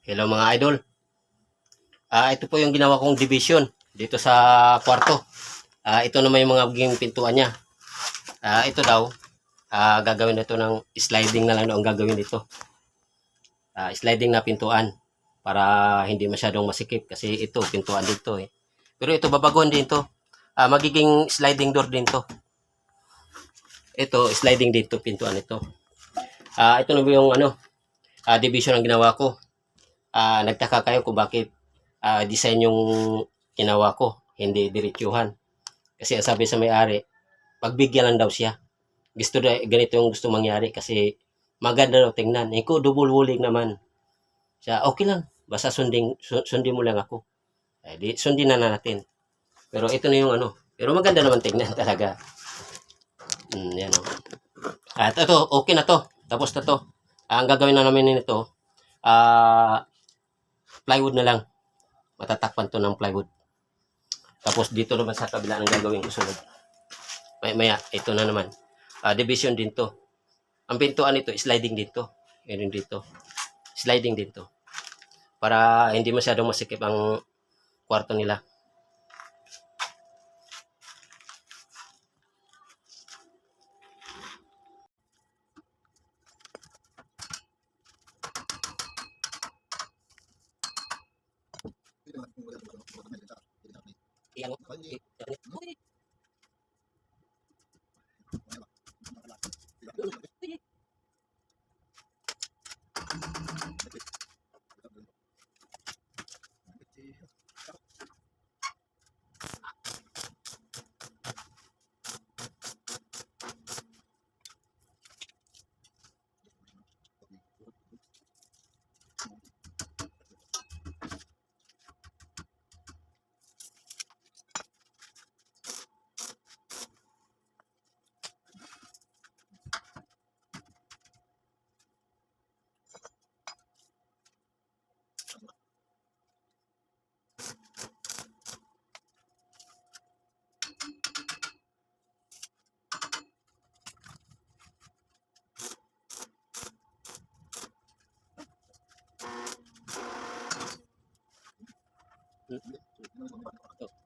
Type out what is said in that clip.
Hello mga idol. Ah, ito po yung ginawa kong division dito sa kwarto. Ah, ito naman yung mga magiging pintuan niya. Ah, ito daw, ah, gagawin na ito ng sliding na lang daw ang gagawin dito. Ah, sliding na pintuan para hindi masyadong masikip kasi ito pintuan dito eh. Pero ito babaguhan din to. Ah, magiging sliding door din to. Ito sliding dito pintuan ito. Ah, ito na yung ano, ah, division ang ginawa ko. Ah, nagtaka kayo kung bakit ah, design yung ginawa ko, hindi diretsuhan. Kasi sabi sa may-ari, pagbigyan lang daw siya. Gusto na, ganito yung gusto mangyari kasi maganda daw tingnan. Iko, double walling naman. Siya, okay lang. Basta sundin, su- sundin mo lang ako. Eh, di, sundin na natin. Pero ito na yung ano. Pero maganda naman tingnan talaga. Mm, yan o. At ito, okay na to. Tapos na to. Ang gagawin na namin nito, ah, plywood na lang. Matatakpan to ng plywood. Tapos dito naman sa kabila ang gagawin ko sunod. Maya, maya ito na naman. Ah, division din to. Ang pintuan nito, sliding dito. Yan yung dito. Sliding dito. Para hindi masyadong masikip ang kwarto nila. Sunday. どうぞ。